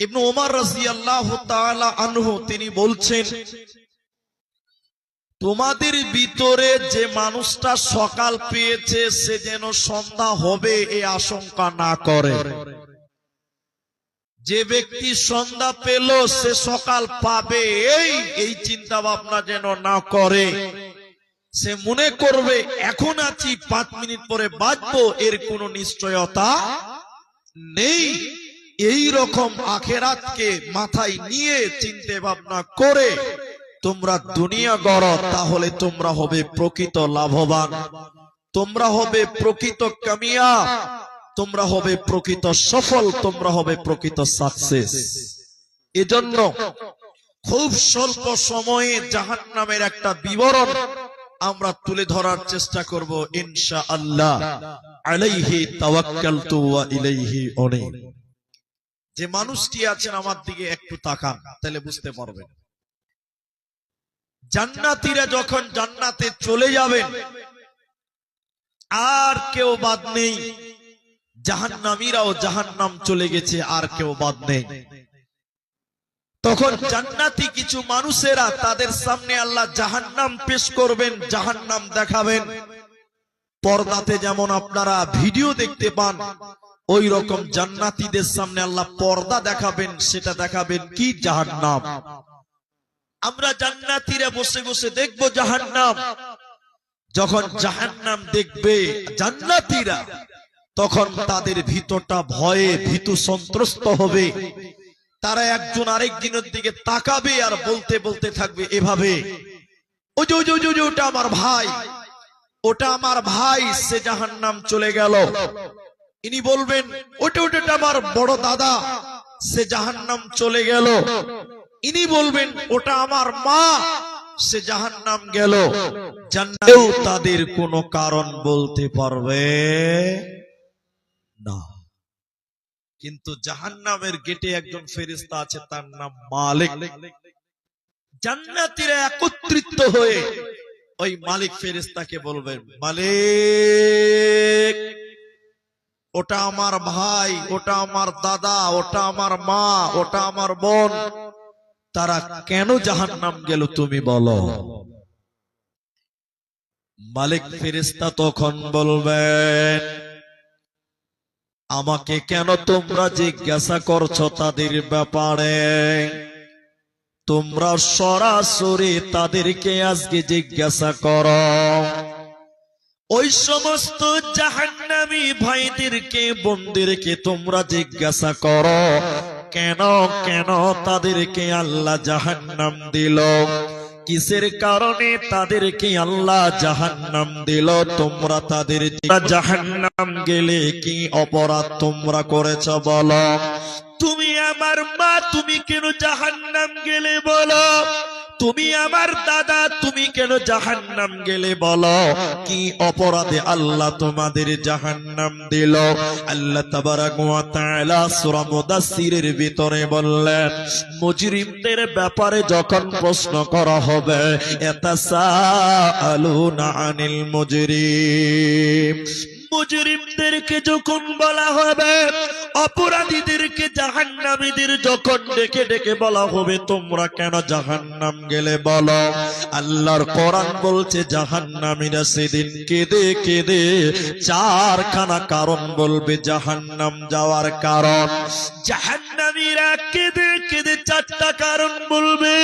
ইবনু ওমর রাদিয়াল্লাহু তাআলা আনহু, তিনি বলছেন, তোমাদের ভিতরে যে মানুষটা সকাল পেয়েছে, সে যেন সন্ধ্যা হবে এই আশঙ্কা না করে। যে ব্যক্তি সন্ধ্যা পেল, সে সকাল পাবে, এই এই চিন্তা ভাবনা যেন না করে। সে মনে করবে, এখন আছি, পাঁচ মিনিট পরে বাঁচবো, এর কোনো নিশ্চয়তা নেই। এই রকম আখেরাতকে মাথায় নিয়ে চিন্তে ভাবনা করে তোমরা দুনিয়া গড়, তাহলে তোমরা হবে প্রকৃত লাভবান। তোমরা হবে প্রকৃত কামিয়া, তোমরা হবে প্রকৃত সফল, তোমরা হবে প্রকৃত সাকসেস এজন্য খুব স্বল্প সময়ে জাহান নামের একটা বিবরণ আমরা তুলে ধরার চেষ্টা করব ইনশা আল্লাহ আলাইহি তাওয়াক্কালতু ওয়া ইলাইহি উনীব। যে মানুষটি আছেন আমার দিকে একটু তাকান, তাহলে বুঝতে পারবেন। জান্নাতীরা যখন জান্নাতে চলে যাবেন আর কেউ বাদ নেই। জাহান্নামীরাও জাহান্নাম চলে গেছে, আর কেউ বাদ নেই। তখন জান্নাতি কিছু মানুষেরা তাদের সামনে আল্লাহ জাহান্নাম পেশ করবেন, জাহান্নাম দেখাবেন। পর্দাতে যেমন আপনারা ভিডিও দেখতে পান ওই রকম জান্নাতীদের সামনে আল্লাহ পর্দা দেখাবেন, সেটা দেখাবেন কি? জাহান্নাম। আমরা জান্নাতীরা বসে বসে দেখব জাহান্নাম। যখন জাহান্নাম দেখবে জান্নাতীরা, তখন তাদের ভিতরটা ভয়ে ভীতু সন্ত্রস্ত হবে। তারা একজন আরেকজনের দিকে তাকাবে আর বলতে বলতে থাকবে এভাবে ওটা আমার ভাই, ওটা আমার ভাই, সে জাহান্নাম চলে গেল। ইনি বলবেন, ওটা ওটা আমার বড় দাদা, সে জাহান্নাম চলে গেল। ইনি বলবেন, ওটা আমার মা, সে জাহান্নাম গেল। জান্নাতেও তাদের কোনো কারণ বলতে পারবে না। কিন্তু জাহান্নামের গেটে একজন ফেরিস্তা আছে, তার নাম মালিক। জান্নাতীরা একত্রিত হয়ে ওই মালিক ফেরিস্তাকে বলবেন মালিক ওটা আমার ভাই, ওটা আমার দাদা, ওটা আমার মা, ওটা আমার বোন। তারা কেন জাহান নাম গেল তুমি বলো? মালিক ফেরিস্তা তখন বলবেন, আমাকে কেন তোমরা জিজ্ঞাসা করছ তাদের ব্যাপারে? তোমরা সরাসরি তাদেরকে আজকে জিজ্ঞাসা করো। ওই সমস্ত জাহান্নামী ভাইদেরকে, বোনদেরকে তোমরা জিজ্ঞাসা করো, কেন কেন তাদেরকে আল্লাহ জাহান্নাম দিল? কিসের কারণে তাদেরকে আল্লাহ জাহান্নাম দিল? তোমরা তাদের জাহান্নাম গেলে কি অপরাধ তোমরা করেছ বলো? তুমি আমার মা, তুমি কেন জাহান্নাম গেলে বলো? তুমি আমার দাদা, তুমি কেন জাহান্নাম গেলে বলো? কি অপরাধে আল্লাহ তোমাদের জাহান্নাম দিল? আল্লাহ তাবারাক ওয়া তাআলা ভিতরে বললেন, মুজরিমদের ব্যাপারে যখন প্রশ্ন করা হবে ইয়াতাসাআলুনা আনিল মুজরিম। মুজরিমদেরকে যখন বলা হবে, অপরাধীদেরকে জাহান্নামীদের যখন ডেকে ডেকে বলা হবে, তোমরা কেন জাহান্নাম গেলে বলো? আল্লাহর কোরআন বলছে, জাহান্নামীরা সেদিন কেঁদে কেঁদে চারখানা কারণ বলবে জাহান্নাম যাওয়ার কারণ। জাহান্নামীরা কেঁদে কেঁদে চারটা কারণ বলবে।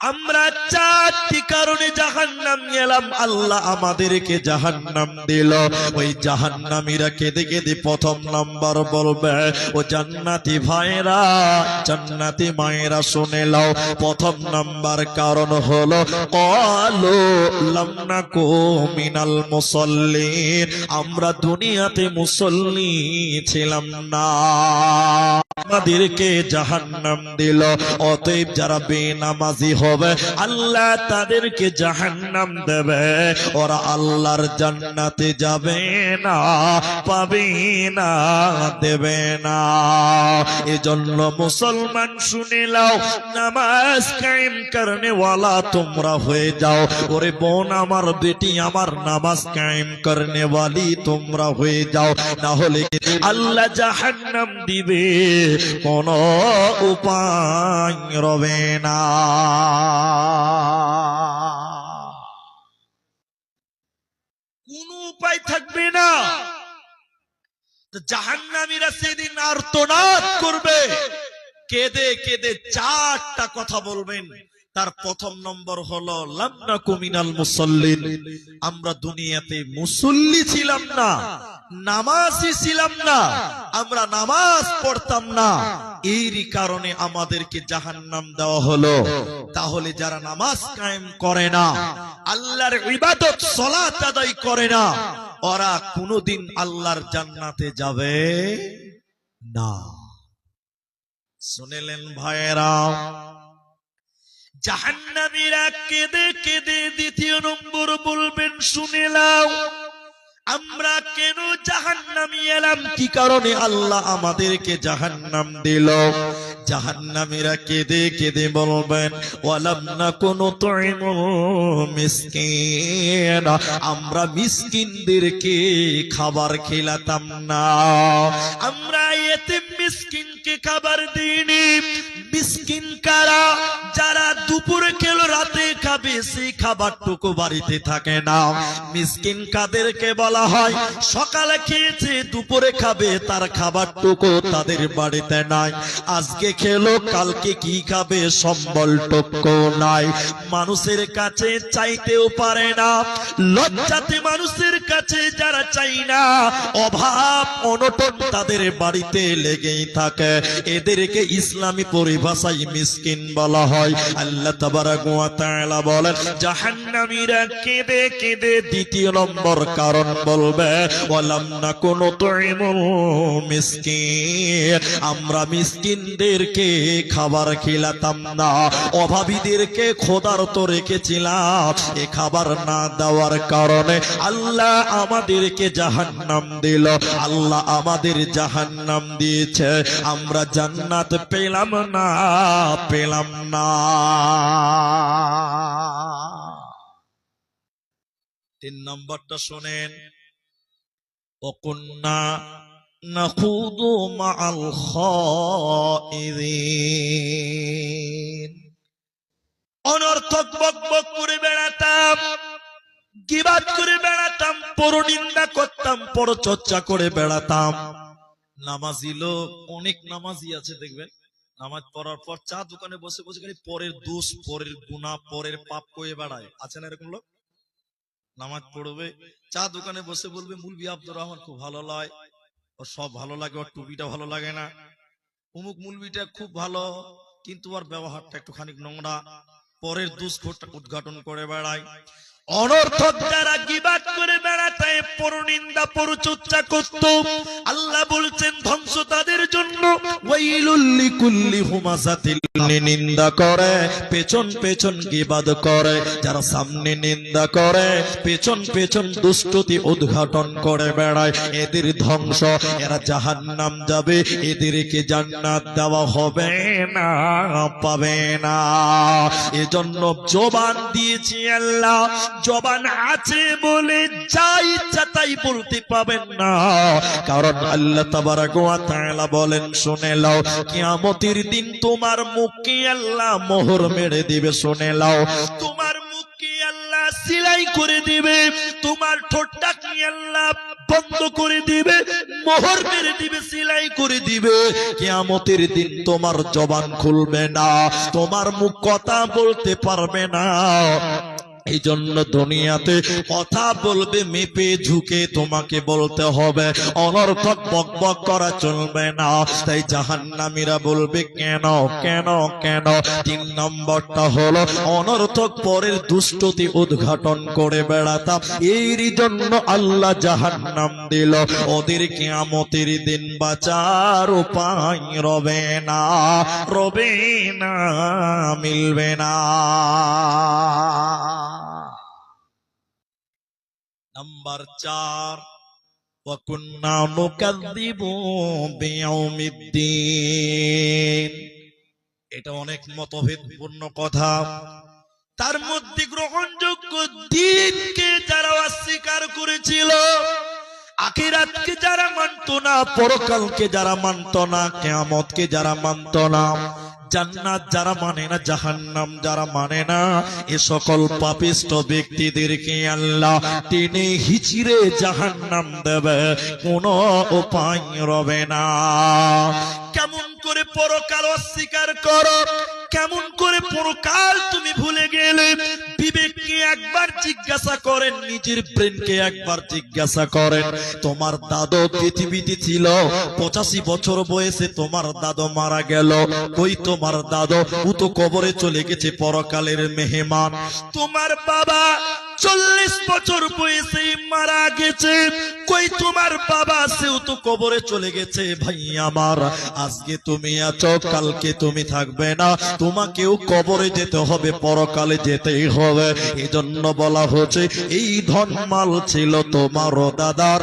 আমরা চারটি কারণে জাহান্নাম গেলাম আল্লাহ আমাদেরকে জাহান্নাম দিল। ওই জাহান্নামীরা কেঁদে কেঁদে প্রথম নাম্বার বলবে, ও জান্নাতি ভাইরা জান্নাতি মায়েরা, শুনে লাও প্রথম নাম্বার কারণ হলো, কলো লামনা কো মিনাল মুসল্লিন। আমরা দুনিয়াতে মুসল্লি ছিলাম না। আমাদেরকে জাহান্নাম দিল। অতএব যারা বেনামাজি হবে, আল্লাহ তাদেরকে জাহান্নাম দেবে। ওরা আল্লাহর জান্নাতে যাবে না, পাবে না, দেবে না। এজন্য মুসলমান শুনে লাও নামাজ কায়েম করনে ওয়ালা তোমরা হয়ে যাও। ওরে বোন আমার, বেটি আমার, নামাজ কায়েম করনে ওয়ালি তোমরা হয়ে যাও। না হলে আল্লাহ জাহান্নাম দিবে। কোনো উপায় রবে না। কোনো উপায় থাকবে না। জাহান্নামীরা সেদিন আর্তনাদ করবে। কেঁদে কেঁদে চারটা কথা বলবেন। তার প্রথম নম্বর হলো লামনা কুমিনাল মুসল্লিন। আমরা দুনিয়াতে মুসল্লি ছিলাম না নামাজই ছিলাম না, আমরা নামাজ পড়তাম না। এরই কারণে আমাদেরকে জাহান্নাম দেওয়া হলো। তাহলে যারা নামাজ কায়েম করে না, আল্লাহর ইবাদত সলাত আদায় করে না, ওরা কোনোদিন আল্লাহর জান্নাতে যাবে না। শুনেলেন ভাইয়েরা জাহান্নামীরা কেঁদে কেঁদে দ্বিতীয় নম্বর বলবেন, শুনে নাও, আমরা কেন জাহান্নামী এলাম? কি কারণে আল্লাহ আমাদেরকে জাহান্নাম দিল? জাহান্নামীরা কেঁদে কেঁদে বলবেন, ওয়ালাম না কোনো মিসকিন, আমরা মিসকিনদেরকে খাবার খেলাতাম না। আমরা এতে মিসকিনকে খাবার দিইনি। মিসকিন কারা, যারা দুপুরে খেলো, রাতে খাবে, সেই খাবারটুকু বাড়িতে থাকে না। মিসকিন কাদেরকে বলা হয়, সকালে খেয়েছে, দুপুরে খাবে, তার খাবারটুকু তাদের বাড়িতে নাই। আজকে খেলো, কালকে কি খাবে, সম্বল টুকু নাই। মানুষের কাছে চাইতেও পারে না। লজ্জাতে মানুষের কাছে যারা চাই না, অভাব, অনটন তাদের বাড়িতে লেগেই থাকে। এদেরকে ইসলামী পরিভাষায় মিসকিন বলা হয়। আল্লাহ তাআলা বলেন, জাহান্নামীরা কেঁদে কেঁদে দ্বিতীয় নম্বর কারণ বলবে, ওয়ালাম নাকুনু তুইমুল মিসকিন। আমরা মিসকিনদেরকে খাবার খিলাতাম না, অভাবীদেরকে খোদারত রেখেছিলাম। এ খাবার না দেওয়ার কারণে আল্লাহ আমাদেরকে জাহান্নাম দিল। আল্লাহ আমাদের জাহান্নাম দিয়েছে। আমরা আমরা জান্নাত পেলাম না পেলাম না। তিন নম্বরটা শোনেন অকন্যা মাল অনর্থক বকবক করে বেড়াতাম, গিবাদ করে বেড়াতাম, পরনিন্দা করতাম, পরচর্চা করে বেড়াতাম। নামাজি লোক, অনেক নামাজি আছে, দেখবেন। নামাজ পড়ার পর চা দোকানে বসে বসে খালি পরের দোষ, পরের গুণা পরের পাপ কয়ে বেড়ায়। আছে না এরকম লোক? নামাজ পড়বে, চা দোকানে বসে বলবে, মুলবি আব্দুর রহমান খুব ভালো লয়। ওর সব ভালো লাগে, ওর টুপিটা ভালো লাগে না। অমুক মুলবিটা খুব ভালো, কিন্তু ওর ব্যবহারটা একটুখানি নোংরা। পরের দুষ্কোটটা উদ্ঘাটন করে বেড়ায়। অনর্থক যারা গিবাদ করে বেড়াতে, পরনিন্দা পরচর্চা করত। আল্লাহ বলছেন, ধ্বংস তাদের জন্য। ওয়াইলুল্লি কুল্লি হুমাজাতিল নিন্দা করে, পেছন পেছন গিবাদ করে, যারা সামনে নিন্দা করে, পেছন পেছন দুষ্টতি উদ্ঘাটন করে বেড়ায়। এদের ধ্বংস, এরা জাহান্নাম যাবে, এদেরকে জান্নাত দেওয়া হবে না, পাবে না। এজন্য জবান দিয়েছি আল্লাহ, জবান আছে বলে যা ইচ্ছা তাই বলতে পাবেন না। কারণ আল্লাহ বলেন, শুনে লাও দিন তোমার মুখকে আল্লাহ মোহর মেরে দিবে, শুনে লাও তোমার মুখকে আল্লাহ সিলাই করে দিবে, তোমার ঠোঁটটা কি আল্লাহ বন্ধ করে দিবে, মোহর মেরে দিবে, সিলাই করে দিবে। কিয়ামতের দিন তোমার জবান খুলবে না, তোমার মুখ কথা বলতে পারবে না। এই জন্য দুনিয়াতে কথা বলবে, মেপে ঝুঁকে তোমাকে বলতে হবে। অনর্থক বক বক করা চলবে না। তাই জাহান্নামীরা বলবে, কেন কেন কেন? তিন নম্বরটা হলো, অনর্থক পরের দুষ্টতি উদ্ঘাটন করে বেড়াতাম এরই জন্য আল্লাহ জাহান্নাম দিল। ওদের কিয়ামতের দিন বাঁচার উপায় রবে না রবে না, মিলবে না। নাম্বার চার وكنا نكذب بيوم الدين এটা অনেক মতভেদপূর্ণ কথা তার মধ্যে গ্রহণযোগ্য দিনকে যারা অস্বীকার করেছিল আখিরাতকে যারা মানতো না পরকালকে যারা মানতো না কেয়ামতকে যারা মানতো না জান্নাত যারা মানে না, জাহান্নাম যারা মানে না, এ সকল পাপিষ্ট ব্যক্তিদেরকে আল্লাহ টেনে হিচিরে জাহান্নাম দেবে, কোনো উপায় রবে না। কেমন করে পরকাল অস্বীকার করো কেমন করে পরকাল তুমি ভুলে গেলে? বিবেককে একবার জিজ্ঞাসা করেন, নিজের ব্রেনকে একবার জিজ্ঞাসা করেন, তোমার দাদু পৃথিবীতে ছিল, পঁচাশি বছর বয়সে তোমার দাদু মারা গেল। কই তোমার দাদু ও তো কবরে চলে গেছে পরকালের মেহমান। তোমার বাবা চল্লিশ বছর বয়সে মারা গেছে। কই তোমার বাবা? সেও তো কবরে চলে গেছে। ভাই আমার, আজকে তুমি আছো, কালকে তুমি থাকবে না। তোমাকেও কবরে যেতে হবে, পরকালে যেতেই হবে। এজন্য বলা হচ্ছে, এই ধনমাল ছিল তোমার দাদার।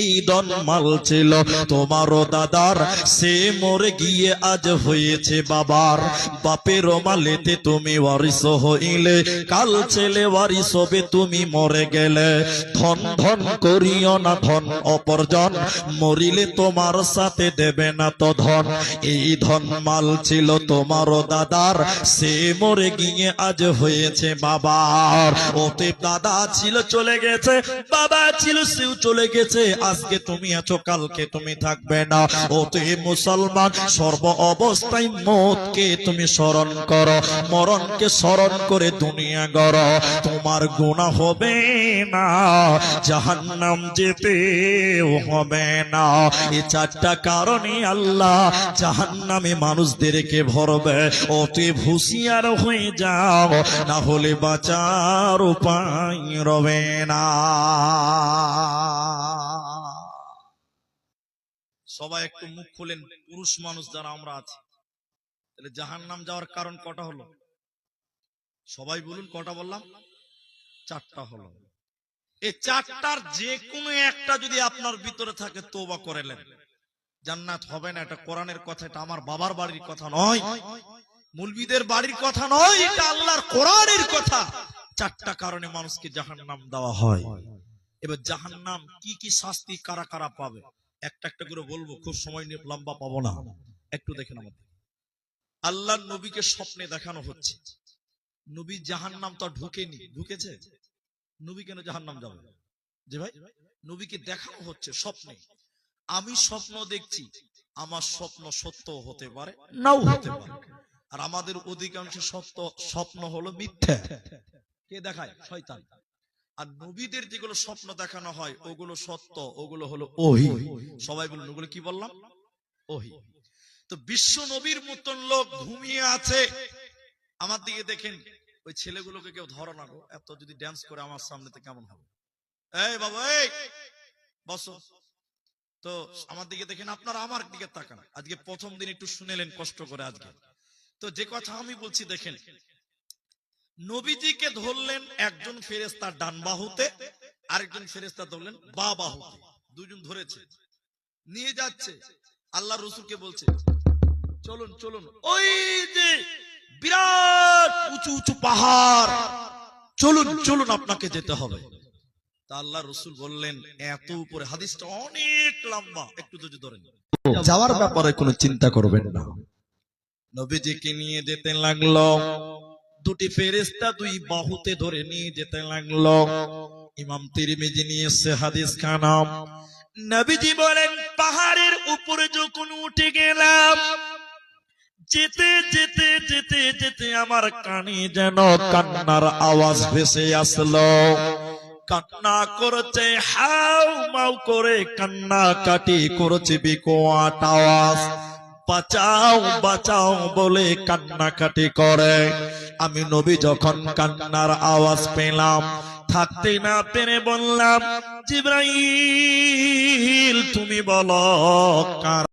এই ধন মাল ছিল। তোমারও দাদার সে মরে গিয়ে আজ হয়েছে বাবার। বাপের মালেতে তুমি ওয়ারিস হইলে, কাল ছেলে ওয়ারিস হবে, তুমি মরে গেলে। ধন ধন করিও না ধন অপরজন, মরিলে তোমার সাথে দেবে না তো ধন। এই ধন মাল ছিল তোমারও দাদার, সে মরে গিয়ে আজ হয়েছে বাবার। ওতে দাদা ছিল চলে গেছে, বাবা ছিল সেও চলে গেছে আজকে তুমি আছো, কালকে তুমি থাকবে না। ওতে মুসলমান, সর্ব অবস্থায় মতকে তুমি স্মরণ করো, মরণকে স্মরণ করে দুনিয়া গড়। তোমার গুণা হবে না, জাহান্নাম যেতে হবে না। এই চারটা কারণে আল্লাহ জাহান্নামে মানুষদেরকে ভরবে। অতি হুঁশিয়ার হয়ে যাও, না হলে বাঁচার উপায় রবে না। সবাই একটু মুখ খুলেন, পুরুষ মানুষ যারা আমরা আছি। তাহলে জাহান্নাম যাওয়ার কারণ কটা হলো? সবাই বলুন কটা বললাম? চারটা হলো। এই চারটার যে কোনো একটা যদি আপনার ভিতরে থাকে তোবা করেলেন জান্নাত হবে না, এটা কোরআনের কথা, এটা আমার বাবার বাড়ির কথা নয়। মুলবিদের বাড়ির কথা নয়, এটা আল্লাহর কোরআনের কথা। চারটা কারণে মানুষকে জাহান্নাম দেওয়া হয়। এবার জাহান্নাম কি কি শাস্তি কারা কারা পাবে? একটা একটা করে বলব, খুব সময় নিয়ে লম্বা পাবো না। একটু দেখেন আমাদের। আল্লাহ নবীকে স্বপ্নে দেখানো হচ্ছে। নবী জাহান্নাম তো ঢুকেনি। ঢুকেছে? নবী কেন জাহান্নাম যাবে? যে ভাই, নবীকে দেখানো হচ্ছে স্বপ্নে। আমি স্বপ্ন দেখছি, আমার স্বপ্ন সত্য হতে পারে, নাও হতে পারে। আর আমাদের অধিকাংশ সত্য, স্বপ্ন হলো মিথ্যা। কে দেখায়? শয়তান। আর নবীদের যেগুলো স্বপ্ন দেখানো হয়, ওগুলো সত্য, ওগুলো হলো ওহি। সবাই বলুন, ওগুলো কি বললাম? ওহি। তো বিশ্ব নবীর মতন লোক ঘুমিয়ে আছে। আমার দিকে দেখেন, ওই ছেলেগুলোকে কেউ ধরো না গো, এত যদি ড্যান্স করে আমার সামনেতে কেমন হবে? এই বাবা, এই! বসো। তো আমার দিকে দেখেন, আপনারা আমার দিকে তাকান। আজকে প্রথম দিন একটু শুনেলেন কষ্ট করে আজকে। তো যে কথা আমি বলছি, দেখেন নবীজিকে ধরলেন একজন ফেরেস্তা ডান বাহুতে আরেকজন ফেরেস্তা ধরলেন বা বাহুতে। দুজন ধরেছে। নিয়ে যাচ্ছে। আল্লাহ রসুলকে বলছে চলুন চলুন। ওই যে বিরাট উঁচু উঁচু পাহাড় চলুন চলুন আপনাকে যেতে হবে। তা আল্লাহ রসুল বললেন এত উপরে হাদিসটা অনেক লম্বা একটু যদি ধরেন। যাওয়ার ব্যাপারে কোনো চিন্তা করবেন না। নবীজিকে নিয়ে যেতে লাগল। দুটি ফেরেস্তা দুই বাহুতে ধরে নিয়ে যেতে লাগল। ইমাম তিরমিজি এসছে হাদিস খানাম নবীজি বলেন, পাহাড়ের উপরে যখন উঠে গেলাম, যেতে যেতে যেতে যেতে আমার কানে যেন কান্নার আওয়াজ ভেসে আসলো। কান্না করছে, হাউ মাউ করে কান্না কাটি করছে বিকোয়াট আওয়াজ বাঁচাও বাঁচাও বলে কান্নাকাটি করে। আমি নবী যখন কান্নার আওয়াজ পেলাম থাকতে না পেরে বললাম জিব্রাইল তুমি বলো কার